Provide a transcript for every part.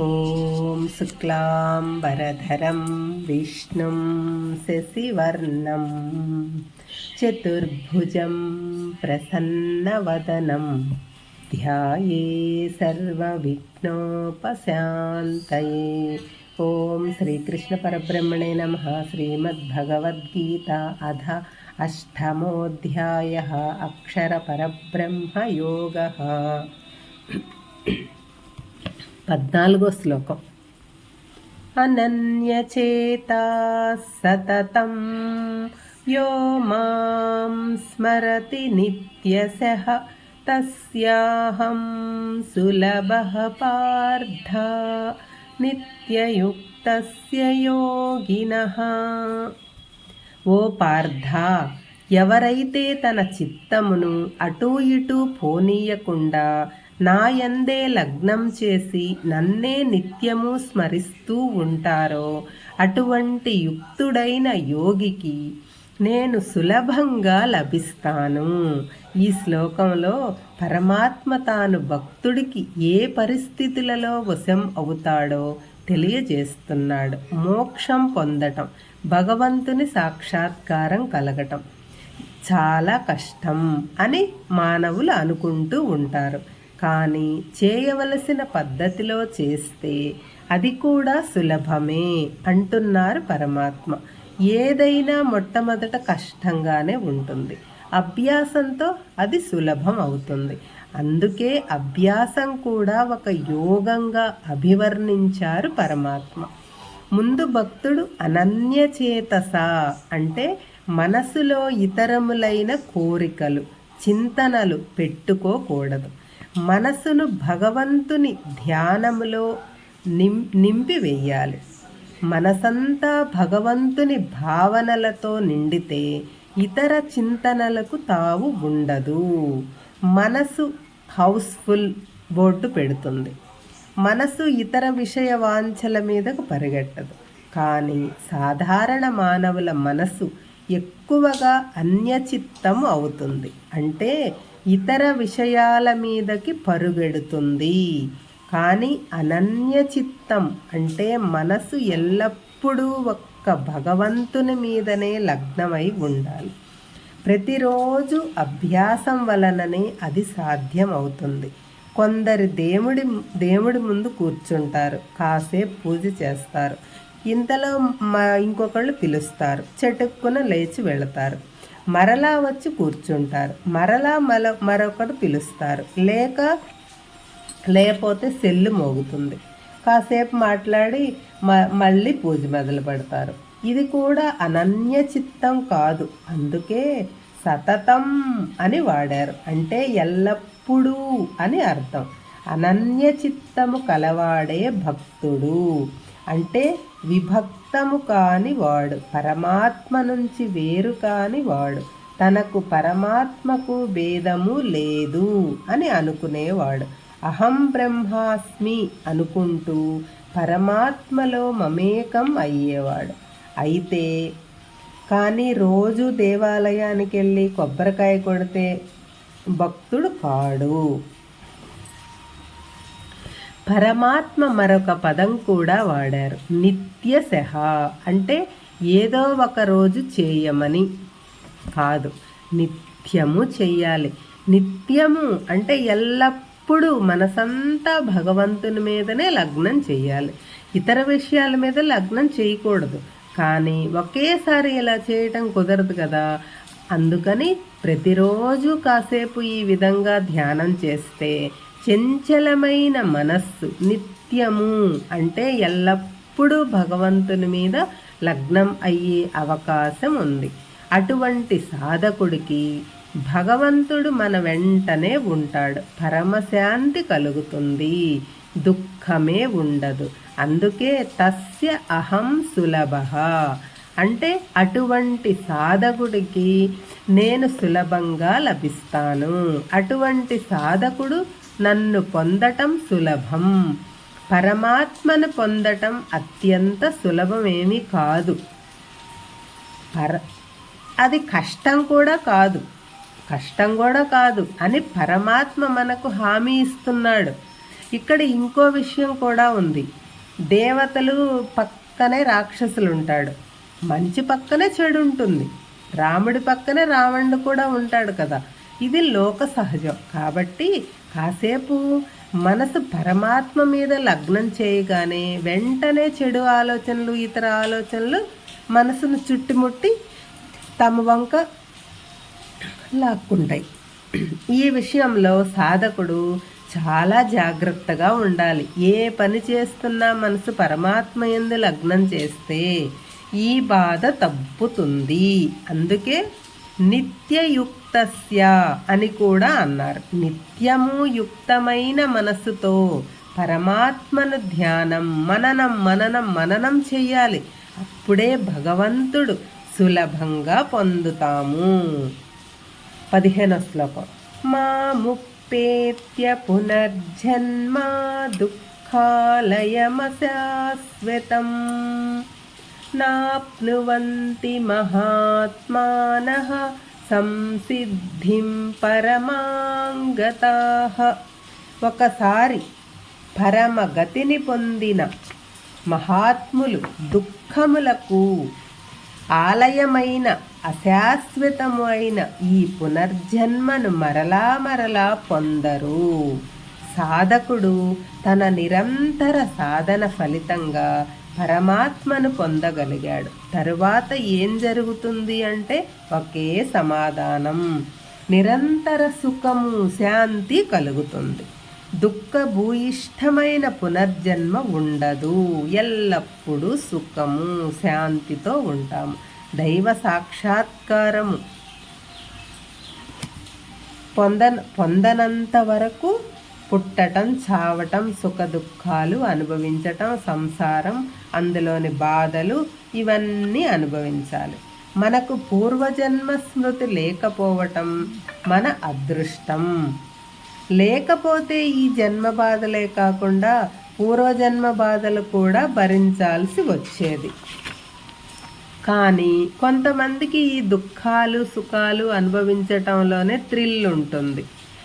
ॐ शुक्लाम्बरधरं विष्णुं शशिवर्णं चतुर्भुजं प्रसन्नवदनं ध्याये सर्वविघ्नोपशान्तये। ॐ श्रीकृष्णपरब्रह्मणे नमः। श्रीमद्भगवद्गीता अध अष्टमोऽध्यायः अक्षरपरब्रह्मयोगः। పద్నాలుగో శ్లోకం. అనన్యచేత సతతం. యో మాం స్మరతి నిత్యశః తస్యాహం సులభ పార్థ. నిత్యయుక్తస్య యోగినః. ఓ పార్థ ఎవరైతే తన చిత్తమును అటూ ఇటూ పోనీయకుండా నాయందే లగ్నం చేసి నన్నే నిత్యము స్మరిస్తూ ఉంటారో అటువంటి యుక్తుడైన యోగికి నేను సులభంగా లభిస్తాను. ఈ శ్లోకంలో పరమాత్మ తాను భక్తుడికి ఏ పరిస్థితులలో వశం అవుతాడో తెలియజేస్తున్నాడు. మోక్షం పొందటం భగవంతుని సాక్షాత్కారం కలగటం చాలా కష్టం అని మానవులు అనుకుంటూ ఉంటారు. కానీ చేయవలసిన పద్ధతిలో చేస్తే అది కూడా సులభమే అంటున్నారు పరమాత్మ. ఏదైనా మొట్టమొదట కష్టంగానే ఉంటుంది. అభ్యాసంతో అది సులభం అవుతుంది. అందుకే అభ్యాసం కూడా ఒక యోగంగా అభివర్ణించారు పరమాత్మ. ముందు భక్తుడు అనన్యచేతస అంటే మనసులో ఇతరములైన కోరికలు చింతనలు పెట్టుకోకూడదు. మనసును భగవంతుని ధ్యానములో నిం నింపివేయాలి. మనసంతా భగవంతుని భావనలతో నిండితే ఇతర చింతనలకు తావు ఉండదు. మనసు హౌస్ఫుల్ బోర్డు పెడుతుంది. మనసు ఇతర విషయ వాంఛల మీదకు పరిగెట్టదు. కానీ సాధారణ మానవుల మనసు ఎక్కువగా అన్యచిత్తం అవుతుంది. అంటే ఇతర విషయాల మీదకి పరుగెడుతుంది. కానీ అనన్య చిత్తం అంటే మనసు ఎల్లప్పుడూ ఒక్క భగవంతుని మీదనే లగ్నమై ఉండాలి. ప్రతిరోజు అభ్యాసం వలననే అది సాధ్యం అవుతుంది కొందరు దేవుడి దేవుడి ముందు కూర్చుంటారు. కాసేపు పూజ చేస్తారు. ఇంతలో మా ఇంకొకళ్ళు పిలుస్తారు. చెటుక్కున లేచి వెళతారు. మరలా వచ్చి కూర్చుంటారు. మరలా మల మరొకరు పిలుస్తారు. లేక లేకపోతే సెల్లు మోగుతుంది. కాసేపు మాట్లాడి మ మళ్ళీ పూజ మొదలు పెడతారు. ఇది కూడా అనన్య చిత్తం కాదు. అందుకే సతతం అని వాడారు. అంటే ఎల్లప్పుడూ అని అర్థం. అనన్య చిత్తము కలవాడే భక్తుడు. అంటే విభక్తి కాని వాడు పరమాత్మ నుంచి వేరు కాని వాడు తనకు పరమాత్మకు భేదము లేదు అని అనుకునేవాడు. అహం బ్రహ్మాస్మి అనుకుంటూ పరమాత్మలో మమేకం అయ్యేవాడు. అయితే కానీ రోజు దేవాలయానికి వెళ్ళి కొబ్బరికాయ కొడితే భక్తుడు కాడు పరమాత్మ మరొక పదం కూడా వాడారు. నిత్యశహ అంటే ఏదో ఒక రోజు చేయమని. కాదు నిత్యము చెయ్యాలి. నిత్యము అంటే ఎల్లప్పుడూ మనసంతా భగవంతుని మీదనే లగ్నం చేయాలి ఇతర విషయాల మీద లగ్నం చేయకూడదు కానీ ఒకేసారి ఇలా చేయటం కుదరదు కదా. అందుకని ప్రతిరోజు కాసేపు ఈ విధంగా ధ్యానం చేస్తే చంచలమైన మనస్సు నిత్యము అంటే ఎల్లప్పుడూ భగవంతుని మీద లగ్నం అయ్యే అవకాశం ఉంది. అటువంటి సాధకుడికి భగవంతుడు మన వెంటనే ఉంటాడు. పరమశాంతి కలుగుతుంది. దుఃఖమే ఉండదు. అందుకే తస్య అహం సులభ. అంటే అటువంటి సాధకుడికి నేను సులభంగా లభిస్తాను. అటువంటి సాధకుడు నన్ను పొందటం సులభం. పరమాత్మను పొందటం అత్యంత సులభమేమీ కాదు. పర అది కష్టం కూడా కాదు. కష్టం కూడా కాదు అని పరమాత్మ మనకు హామీ ఇస్తున్నాడు. ఇక్కడ ఇంకో విషయం కూడా ఉంది. దేవతలు పక్కనే రాక్షసులు ఉంటాడు మంచి పక్కనే చెడు ఉంటుంది రాముడి పక్కనే రావణుడు కూడా ఉంటాడు కదా. ఇది లోక సహజం. కాబట్టి కాసేపు మనసు పరమాత్మ మీద లగ్నం చేయగానే వెంటనే చెడు ఆలోచనలు ఇతర ఆలోచనలు మనసును చుట్టుముట్టి తమ వంక లాక్కుంటాయి. ఈ విషయంలో సాధకుడు చాలా జాగ్రత్తగా ఉండాలి. ఏ పని చేస్తున్నా మనసు పరమాత్మ ఎందు లగ్నం చేస్తే ఈ బాధ తప్పుతుంది. అందుకే నిత్యయుక్తస్య అని కూడా అన్నారు. నిత్యము యుక్తమైన మనస్సుతో పరమాత్మను ధ్యానం మననం మననం మననం చెయ్యాలి. అప్పుడే భగవంతుడు సులభంగా పొందుతాము. పదిహేనో శ్లోకం. మా ముప్పేత్య పునర్జన్మ దుఃఖాలయమశాశ్వతం. నాప్నువంతి మహాత్మానః సంసిద్ధిం పరమాంగతాః ఒకసారి పరమగతిని పొందిన మహాత్ములు దుఃఖములకు ఆలయమైన అశాశ్వతము అయిన ఈ పునర్జన్మను మరలా మరలా పొందరు. సాధకుడు తన నిరంతర సాధన ఫలితంగా పరమాత్మను పొందగలిగాడు. తరువాత ఏం జరుగుతుంది అంటే ఒకే సమాధానం. నిరంతర సుఖము శాంతి కలుగుతుంది. దుఃఖ భూయిష్టమైన పునర్జన్మ ఉండదు. ఎల్లప్పుడూ సుఖము శాంతితో ఉంటాము. దైవ సాక్షాత్కారము పొంద పొందనంత వరకు పుట్టటం చావటం సుఖ దుఃఖాలు అనుభవించటం సంసారం అందులోని బాధలు ఇవన్నీ అనుభవించాలి. మనకు పూర్వజన్మ స్మృతి లేకపోవటం మన అదృష్టం. లేకపోతే ఈ జన్మ బాధలే కాకుండా పూర్వజన్మ బాధలు కూడా భరించాల్సి వచ్చేది. కానీ కొంతమందికి ఈ దుఃఖాలు సుఖాలు అనుభవించటంలోనే థ్రిల్ ఉంటుంది.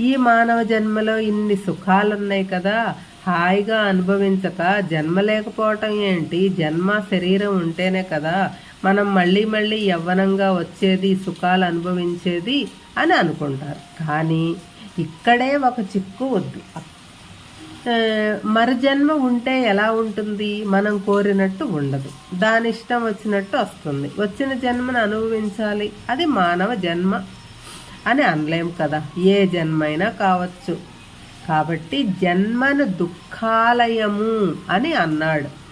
ఈ మానవ జన్మలో ఇన్ని సుఖాలున్నాయి కదా హాయిగా అనుభవించక జన్మ లేకపోవటం ఏంటి? జన్మ శరీరం ఉంటేనే కదా మనం మళ్ళీ మళ్ళీ యవ్వనంగా వచ్చేది సుఖాలు అనుభవించేది అని అనుకుంటారు. కానీ ఇక్కడే ఒక చిక్కు వద్దు. మరు జన్మ ఉంటే ఎలా ఉంటుంది? మనం కోరినట్టు ఉండదు. దాని ఇష్టం వచ్చినట్టు వస్తుంది. వచ్చిన జన్మను అనుభవించాలి. అది మానవ జన్మ. అని అనలేం కదా. ఏ జన్మైనా కావచ్చు. కాబట్టి జన్మను దుఃఖాలయము అని అన్నాడు.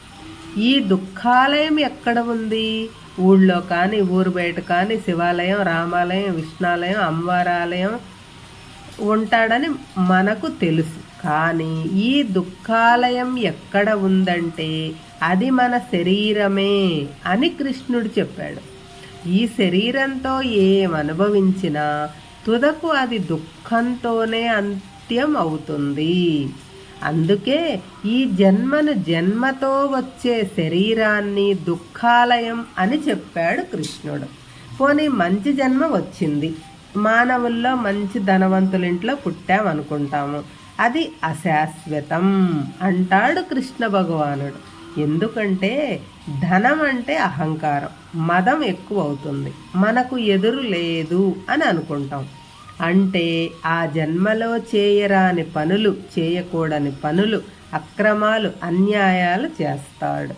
ఈ దుఃఖాలయం ఎక్కడ ఉంది? ఊళ్ళో కానీ ఊరు బయట కానీ శివాలయం రామాలయం విష్ణాలయం అమ్మవారాలయం ఉంటాడని మనకు తెలుసు. కానీ ఈ దుఃఖాలయం ఎక్కడ ఉందంటే అది మన శరీరమే అని కృష్ణుడు చెప్పాడు. ఈ శరీరంతో ఏమనుభవించినా తుదకు అది దుఃఖంతోనే అంత్యం అవుతుంది అందుకే ఈ జన్మను జన్మతో వచ్చే శరీరాన్ని దుఃఖాలయం అని చెప్పాడు కృష్ణుడు. పోనీ మంచి జన్మ వచ్చింది. మానవుల్లో మంచి ధనవంతులింట్లో పుట్టామనుకుంటాము. అది అశాశ్వతం అంటాడు కృష్ణ భగవానుడు. ఎందుకంటే ధనం అంటే అహంకారం మదం ఎక్కువ అవుతుంది మనకు ఎదురు లేదు అని అనుకుంటాం. అంటే ఆ జన్మలో చేయరాని పనులు చేయకూడని పనులు అక్రమాలు అన్యాయాలు చేస్తాడు.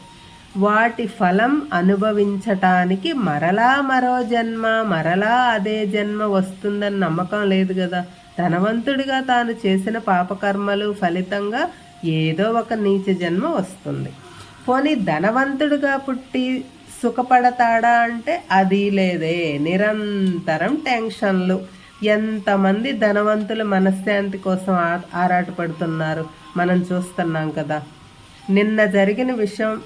వాటి ఫలం అనుభవించటానికి మరలా మరో జన్మ మరలా అదే జన్మ వస్తుందని నమ్మకం లేదు కదా. ధనవంతుడిగా తాను చేసిన పాపకర్మలు ఫలితంగా ఏదో ఒక నీచ జన్మ వస్తుంది. పోనీ ధనవంతుడుగా పుట్టి సుఖపడతాడా అంటే అది లేదే. నిరంతరం టెన్షన్లు. ఎంతమంది ధనవంతులు మనశ్శాంతి కోసం ఆరాటపడుతున్నారు మనం చూస్తున్నాం కదా. నిన్న జరిగిన విషయం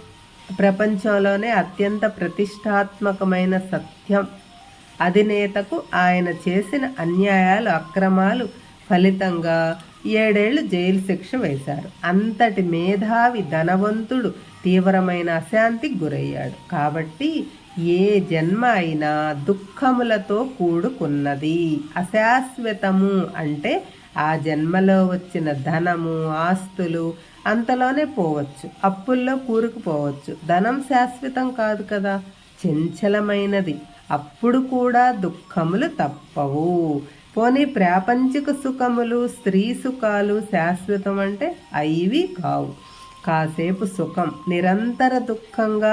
ప్రపంచంలోనే అత్యంత ప్రతిష్టాత్మకమైన సత్యం. అధినేతకు ఆయన చేసిన అన్యాయాలు అక్రమాలు ఫలితంగా ఏడేళ్ళు జైలు శిక్ష వేశారు. అంతటి మేధావి ధనవంతుడు తీవ్రమైన అశాంతికి గురయ్యాడు. కాబట్టి ఏ జన్మ అయినా దుఃఖములతో కూడుకున్నది. అశాశ్వతము అంటే ఆ జన్మలో వచ్చిన ధనము ఆస్తులు అంతలోనే పోవచ్చు. అప్పుల్లో కూరుకుపోవచ్చు. ధనం శాశ్వతం కాదు కదా? చంచలమైనది. అప్పుడు కూడా దుఃఖములు తప్పవు. పోనీ ప్రాపంచిక సుఖములు స్త్రీ సుఖాలు శాశ్వతం అంటే అవి కావు. కాసేపు సుఖం నిరంతర దుఃఖంగా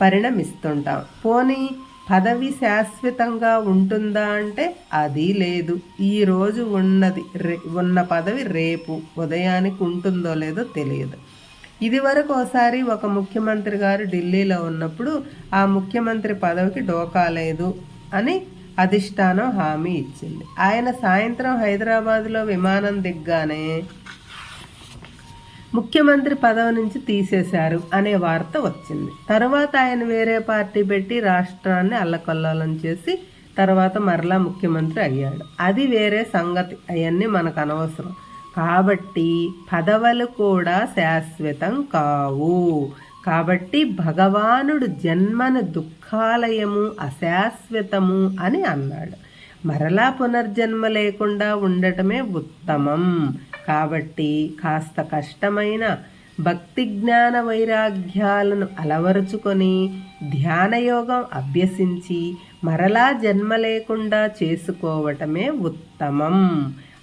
పరిణమిస్తుంటాం. పోనీ పదవి శాశ్వతంగా ఉంటుందా అంటే అది లేదు. ఈరోజు ఉన్నది రే ఉన్న పదవి రేపు ఉదయానికి ఉంటుందో లేదో తెలియదు. ఇది వరకు ఒకసారి ఒక ముఖ్యమంత్రి గారు ఢిల్లీలో ఉన్నప్పుడు ఆ ముఖ్యమంత్రి పదవికి డోకా లేదు అని అధిష్టానం హామీ ఇచ్చింది. ఆయన సాయంత్రం హైదరాబాద్లో విమానం దిగ్గానే ముఖ్యమంత్రి పదవి నుంచి తీసేశారు అనే వార్త వచ్చింది. తర్వాత ఆయన వేరే పార్టీ పెట్టి రాష్ట్రాన్ని అల్లకల్లోలం చేసి తర్వాత మరలా ముఖ్యమంత్రి అయ్యాడు. అది వేరే సంగతి. అవన్నీ మనకు అనవసరం. కాబట్టి పదవులు కూడా శాశ్వతం కావు. కాబట్టి భగవానుడు జన్మను దుఃఖాలయము అశాశ్వతము అని అన్నాడు. మరలా పునర్జన్మ లేకుండా ఉండటమే ఉత్తమం. కాబట్టి కాస్త కష్టమైన భక్తి జ్ఞాన వైరాగ్యాలను అలవరుచుకొని ధ్యానయోగం అభ్యసించి మరలా జన్మ లేకుండా చేసుకోవటమే ఉత్తమం.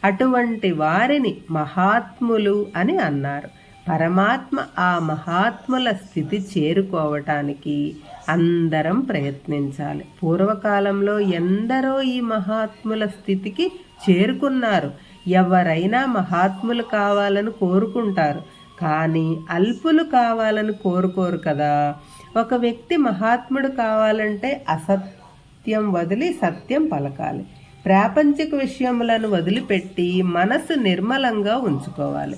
అటువంటి వారిని మహాత్ములు అని అన్నారు. పరమాత్మ ఆ మహాత్ముల స్థితి చేరుకోవటానికి అందరం ప్రయత్నించాలి. పూర్వకాలంలో ఎందరో ఈ మహాత్ముల స్థితికి చేరుకున్నారు. ఎవరైనా మహాత్ములు కావాలని కోరుకుంటారు. కానీ అల్పులు కావాలని కోరుకోరు కదా. ఒక వ్యక్తి మహాత్ముడు కావాలంటే అసత్యం వదిలి సత్యం పలకాలి. ప్రాపంచిక విషయములను వదిలిపెట్టి మనసు నిర్మలంగా ఉంచుకోవాలి.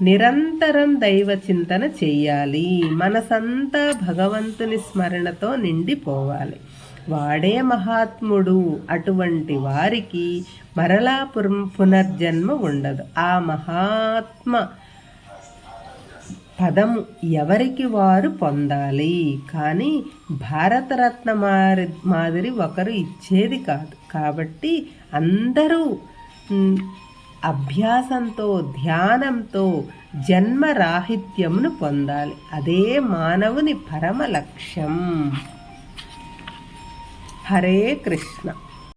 నిరంతరం దైవ చింతన చెయ్యాలి మనసంతా భగవంతుని స్మరణతో నిండిపోవాలి. వాడే మహాత్ముడు. అటువంటి వారికి మరలా పునర్జన్మ ఉండదు. ఆ మహాత్మ పదము ఎవరికి వారు పొందాలి? కానీ భారతరత్న మారి మాదిరి ఒకరు ఇచ్చేది కాదు. కాబట్టి అందరూ అభ్యాసంతో ధ్యానంతో జన్మరాహిత్యమును పొందాలి. అదే మానవుని పరమ లక్ష్యం. హరే కృష్ణ